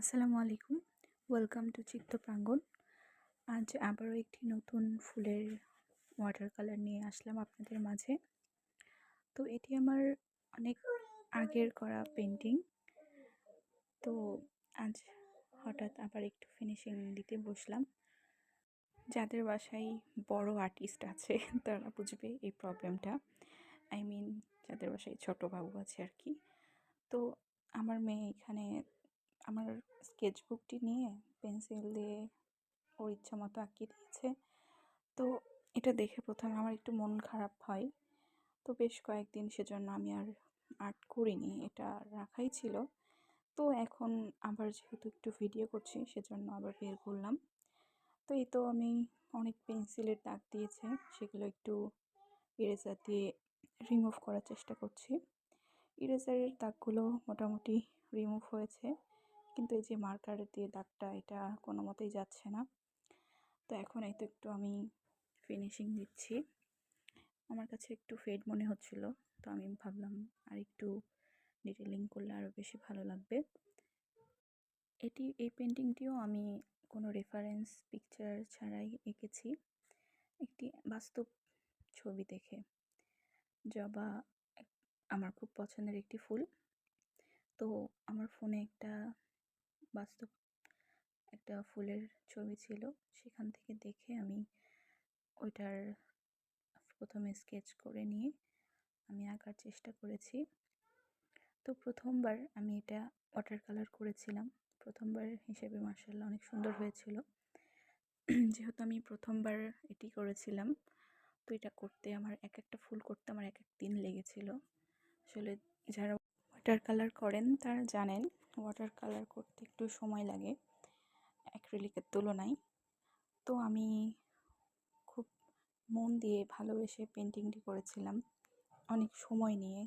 আসসালামু আলাইকুম। Welcome to চিত্ত প্রাঙ্গণ আজ আবারও একটি নতুন ফুলের ওয়াটার কালার নিয়ে আসলাম আপনাদের মাঝে। তো এটি আমার অনেক আগের করা পেন্টিং তো আজ হঠাৎ আবার একটু ফিনিশিং দিতে বসলাম। যাদের বাসায় বড় আর্টিস্ট আছে, তারা বুঝবে এই প্রবলেমটা আই মিন যাদের বাসায় ছোটো বাবু আছে আর কি। তো আমার মেয়ে এখানে আমার স্কেচবুকটি নিয়ে পেন্সিল দিয়ে ওর ইচ্ছা মতো আঁকিয়ে দিয়েছে। তো এটা দেখে প্রথমে আমার একটু মন খারাপ হয়। তো বেশ কয়েকদিন সেজন্য আমি আর আর্ট করিনি, এটা রাখাই ছিল। তো এখন আবার যেহেতু একটু ভিডিও করছি, সেজন্য আবার বের করলাম। তো এই তো আমি অনেক পেন্সিলের দাগ দিয়েছে, সেগুলো একটু ইরেজার দিয়ে রিমুভ করার চেষ্টা করছি। ইরেজারের দাগগুলো মোটামুটি রিমুভ হয়েছে। কিন্তু এই যে মার্কার দিয়ে দাগটা এটা কোনো মতেই যাচ্ছে না। তো এখন এই তো একটু আমি ফিনিশিং দিচ্ছি আমার কাছে একটু ফেড মনে হচ্ছিল, তো আমি ভাবলাম আর একটু ডিটেলিং করলে আরও বেশি ভালো লাগবে। এটি, এই পেন্টিংটিও আমি কোনো রেফারেন্স পিকচার ছাড়াই এঁকেছি। একটি বাস্তব ছবি দেখে জবা আমার খুব পছন্দের একটি ফুল। তো আমার ফোনে একটা বাস্তব একটা ফুলের ছবি ছিল। সেখান থেকে দেখে আমি ওইটার প্রথমে স্কেচ করে নিয়ে আমি আঁকার চেষ্টা করেছি। তো প্রথমবার আমি এটা ওয়াটার কালার করেছিলাম। প্রথমবার হিসেবে মার্শাল্লাহ অনেক সুন্দর হয়েছিল। যেহেতু আমি প্রথমবার এটি করেছিলাম, তো এটা করতে আমার এক একটা ফুল করতে আমার এক এক দিন লেগেছিল। আসলে যারা ওয়াটার কালার করেন তারা জানেন ওয়াটার কালার করতে একটু সময় লাগে অ্যাক্রিলিকের তুলনায়। তো আমি খুব মন দিয়ে ভালোবেসে পেন্টিংটি করেছিলাম অনেক সময় নিয়ে।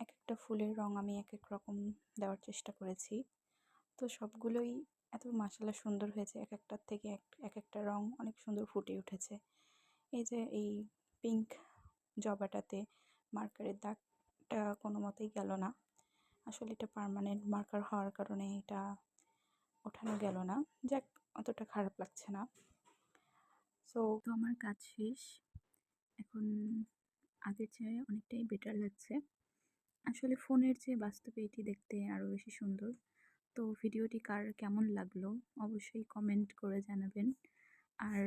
এক একটা ফুলের রঙ আমি এক এক রকম দেওয়ার চেষ্টা করেছি। তো সবগুলোই এত মাসালা সুন্দর হয়েছে, এক একটার থেকে এক এক একটা রঙ অনেক সুন্দর ফুটে উঠেছে। এই যে এই পিঙ্ক জবাটাতে মার্কারের দাগটা কোনো মতেই গেল না। আসলে এটা পারমানেন্ট মার্কার হওয়ার কারণে এটা ওঠানো গেল না। যাক, অতটা খারাপ লাগছে না। সো তো আমার কাজ শেষ। এখন আগের চেয়ে অনেকটাই বেটার লাগছে। আসলে ফোনের চেয়ে বাস্তবে এটি দেখতে আরও বেশি সুন্দর। তো ভিডিওটি কার কেমন লাগল অবশ্যই কমেন্ট করে জানাবেন। আর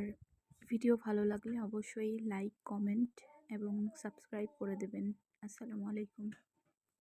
ভিডিও ভালো লাগলে অবশ্যই লাইক কমেন্ট এবং সাবস্ক্রাইব করে দেবেন। আসসালামু আলাইকুম।